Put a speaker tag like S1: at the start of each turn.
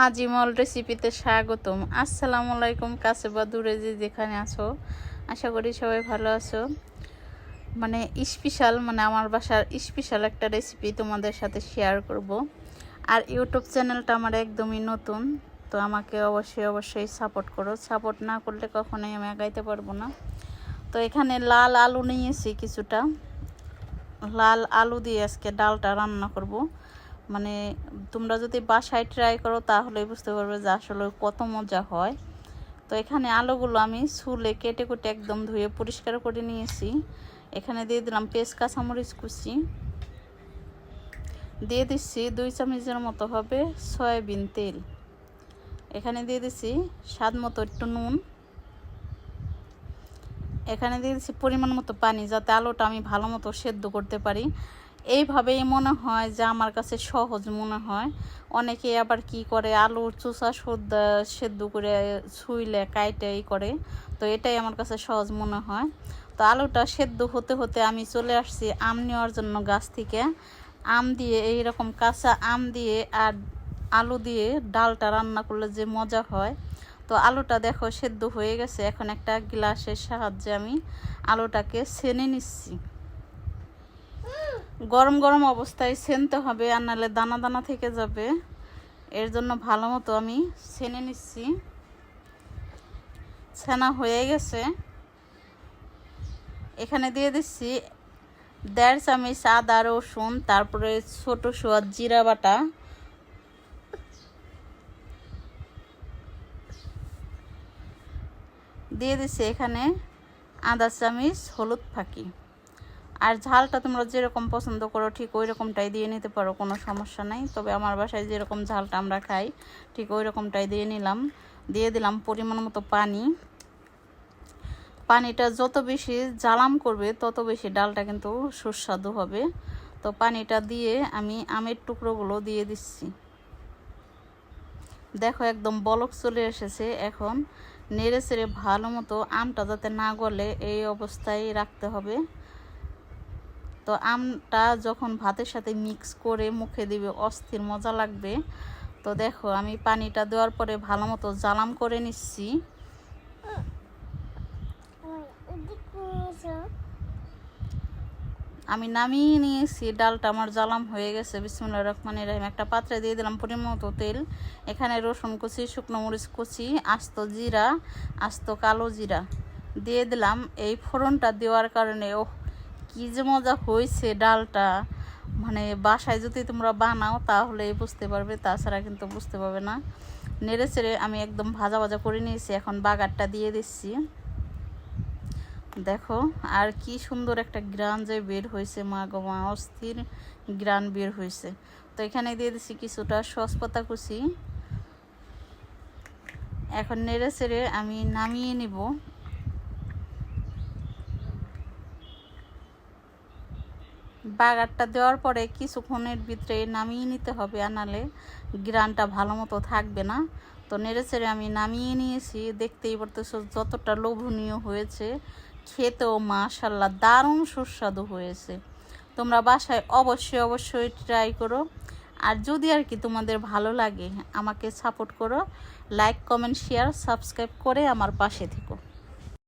S1: হাজিমল রেসিপিতে স্বাগতম। আসসালামু আলাইকুম, কাছে বা দূরে যে যেখানে আছো, আশা করি সবাই ভালো আছো। মানে স্পেশাল মানে আমার বাসার স্পেশাল একটা রেসিপি তোমাদের সাথে শেয়ার করব। আর ইউটিউব চ্যানেলটা আমার একদমই নতুন, তো আমাকে অবশ্যই অবশ্যই সাপোর্ট করো। সাপোর্ট না করলে কখনোই আমি আগাইতে পারব না। তো এখানে লাল আলু নিয়েছি কিছুটা। লাল আলু দিয়ে আজকে ডালটা রান্না করব। মানে তোমরা যদি বাসায় ট্রাই করো তাহলেই বুঝতে পারবে যে আসলে কত মজা হয়। তো এখানে আলুগুলো আমি ছুলে কেটে কুটে একদম ধুয়ে পরিষ্কার করে নিয়েছি। এখানে দিয়ে দিলাম পেস্ট কাঁচামরিচ কুচি। দিয়ে দিচ্ছি দুই চামচের মতো হবে সয়াবিন তেল। এখানে দিয়ে দিচ্ছি স্বাদ মতো একটু নুন। এখানে দিয়ে দিচ্ছি পরিমাণ মতো পানি যাতে আলুটা আমি ভালো মতো সেদ্ধ করতে পারি। এইভাবেই মনে হয় যে আমার কাছে সহজ মনে হয়। অনেকে আবার কি করে, আলুর চুষা সদ্য সেদ্ধ করে ছুইলে কাইটে এই করে। তো এটাই আমার কাছে সহজ মনে হয়। তো আলুটা সেদ্ধ হতে হতে আমি চলে আসছি আম নেওয়ার জন্য গাছ থেকে। আম দিয়ে এই রকম কাঁচা আম দিয়ে আর আলু দিয়ে ডালটা রান্না করলে যে মজা হয়। তো আলুটা দেখো সেদ্ধ হয়ে গেছে। এখন একটা গ্লাসের সাহায্যে আমি আলুটাকে ছেনে নিচ্ছি। গরম গরম অবস্থায় সেনতে হবে আর নাহলে দানা দানা থেকে যাবে। এর জন্য ভালো মতো আমি ছেনে নিচ্ছি। ছেনা হয়ে গেছে। এখানে দিয়ে দিচ্ছি দেড় চামচ আদা, রসুন, তারপরে ছোট সোয়াদ জিরা বাটা। দিয়ে দিচ্ছি এখানে আদা চামচ হলুদ ফাঁকি। আর ঝালটা তোমরা যেরকম পছন্দ করো, ঠিক ওই রকমটাই দিয়ে নিতে পারো, কোনো সমস্যা নাই। তবে আমার বাসায় যেরকম ঝালটা আমরা খাই, ঠিক ওই রকমটাই দিয়ে নিলাম। দিয়ে দিলাম পরিমাণ মতো পানি। পানিটা যত বেশি জ্বালাম করবে, তত বেশি ডালটা কিন্তু সুস্বাদু হবে। তো পানিটা দিয়ে আমি আমের টুকরোগুলো দিয়ে দিচ্ছি। দেখো একদম বলক চলে এসেছে। এখন নেড়ে চেড়ে ভালো মতো আমটা যাতে না গলে, এই অবস্থায় রাখতে হবে। তো আমটা যখন ভাতের সাথে মিক্স করে মুখে দিবে, অস্থির মজা লাগবে। তো দেখো, আমি পানিটা দেওয়ার পরে ভালো মতো জ্বালাম করে নিচ্ছি। আমি নামিয়ে নিয়েছি, ডালটা আমার জ্বালাম হয়ে গেছে। বিসমুল্লা রহমানের রহিম। একটা পাত্রে দিয়ে দিলাম পরিমাণ মতো তেল। এখানে রসুন কুচি, শুকনো মরিচ কুচি, আস্ত জিরা, আস্ত কালো জিরা দিয়ে দিলাম। এই ফোড়নটা দেওয়ার কারণে ও কী যে মজা হয়েছে ডালটা। মানে বাসায় যদি তোমরা বানাও তাহলে বুঝতে পারবে, তাছাড়া কিন্তু বুঝতে পারবে না। নেড়ে চেড়ে আমি একদম ভাজা ভাজা করে নিয়েছি, এখন বাগারটা দিয়ে দিচ্ছি। দেখো, আর কি সুন্দর একটা গ্রান যে বের হয়েছে মা গো, মা অস্থির গ্রান বের হয়েছে তো এখানে দিয়ে দিচ্ছি কিছুটা সসপাতা কুচি। এখন নেড়ে চেড়ে আমি নামিয়ে নিব। বাগারটা দেওয়ার পরে কিছুক্ষণের ভিতরে নামিয়ে নিতে হবে আনালে গ্রানটা ভালো মতো থাকবে না। তো নেড়ে চেড়ে আমি নামিয়ে নিয়েছি। দেখতেই পারতেছ যতটা লোভনীয় হয়েছে। খেতেও মাশাল্লাহ দারুণ সুস্বাদু হয়েছে। তোমরা বাসায় অবশ্যই অবশ্যই ট্রাই করো। আর যদি আর কি তোমাদের ভালো লাগে, আমাকে সাপোর্ট করো। লাইক কমেন্ট শেয়ার সাবস্ক্রাইব করে আমার পাশে থেকো।